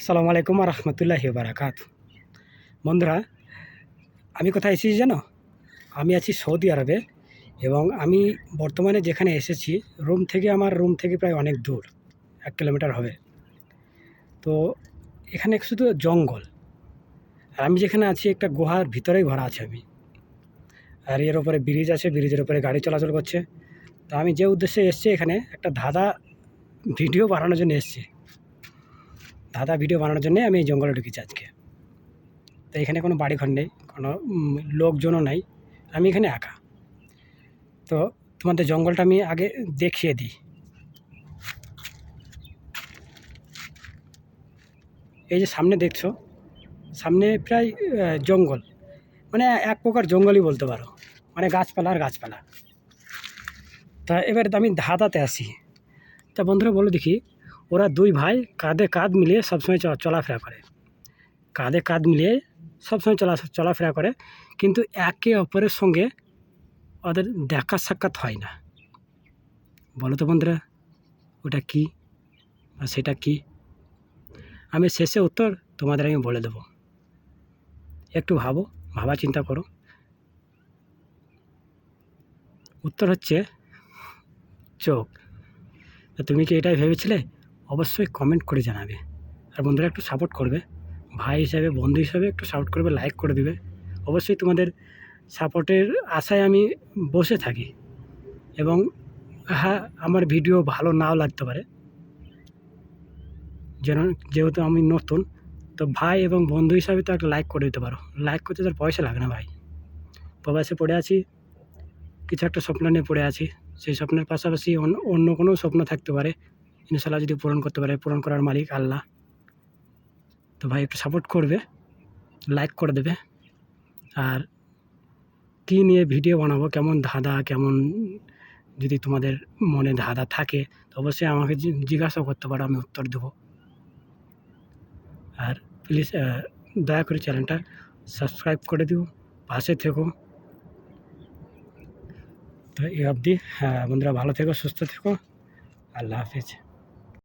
আসসালামু আলাইকুম আর রহমতুল্লাহি বারাকাত বন্ধুরা, আমি কোথায় এসেছি জানো? আমি আছি সৌদি আরবে এবং আমি বর্তমানে যেখানে এসেছি, রুম থেকে আমার রুম থেকে প্রায় অনেক দূর, এক কিলোমিটার হবে। তো এখানে শুধু জঙ্গল। আর আমি যেখানে আছি, একটা গুহার ভিতরেই ভরা আছে আমি। আর এর ওপরে ব্রিজ আছে, ব্রিজের ওপরে গাড়ি চলাচল করছে। তো আমি যে উদ্দেশ্যে এসেছি এখানে, একটা ধাঁধা ভিডিও বানানোর জন্য এসেছি। দাদা ভিডিও বানানোর জন্যে আমি এই জঙ্গলে ঢুকেছি আজকে। তো এখানে কোনো বাড়িঘর নেই, কোনো লোকজনও নাই, আমি এখানে একা। তো তোমাদের জঙ্গলটা আমি আগে দেখিয়ে দিই। এই যে সামনে দেখছ, সামনে প্রায় জঙ্গল। মানে এক প্রকার জঙ্গলই বলতে পারো। মানে গাছপালা আর গাছপালা। তা এবার আমি ধাঁধাতে আসি। তা বন্ধুরা বলো দেখি ওরা দুই ভাই কাঁধে কাঁধ মিলিয়ে সবসময় চলাফেরা করে কাঁধে কাঁধ মিলিয়ে সবসময় চলা চলাফেরা করে কিন্তু একে অপরের সঙ্গে ওদের দেখা সাক্ষাৎ হয় না বলো তো বন্ধুরা ওটা কি আর সেটা কি আমি শেষে উত্তর তোমাদের আমি বলে দেবো একটু ভাবো ভাবা চিন্তা করো উত্তর হচ্ছে চোখ তুমি কি এটাই ভেবেছিলে অবশ্যই কমেন্ট করে জানাবে। আর বন্ধুরা একটু সাপোর্ট করবে। ভাই হিসাবে, বন্ধু হিসাবে একটু সাপোর্ট করবে লাইক করে দিবে। অবশ্যই তোমাদের সাপোর্টের আশায় আমি বসে থাকি। এবং হ্যাঁ আমার ভিডিও ভালো নাও লাগতে পারে। যেন, যেহেতু আমি নতুন, তো ভাই এবং বন্ধু হিসাবে তো একটা লাইক করে দিতে পারো। লাইক করতে তার পয়সা লাগে না ভাই। প্রবাসে পড়ে আছি, কিছু একটা স্বপ্ন নিয়ে পড়ে আছি। সেই স্বপ্নের পাশাপাশি অন্য অন্য কোনো স্বপ্ন থাকতে পারে। ইনশাল্লাহ যদি পূরণ করতে পারে, পূরণ করার মালিক আল্লাহ। তো ভাই, একটু সাপোর্ট করবে লাইক করে দেবে। আর কী নিয়ে ভিডিও বানাবো, কেমন ধাঁধা, কেমন যদি তোমাদের মনে ধাঁধা থাকে, তো অবশ্যই আমাকে জিজ্ঞাসা করতে পারো, আমি উত্তর দেবো। আর প্লিজ দয়া করে চ্যানেলটা সাবস্ক্রাইব করে দিও, পাশে থেকো। তো এই অবধি হ্যাঁ বন্ধুরা, ভালো থেকো, সুস্থ থেকো। আল্লাহ হাফিজ।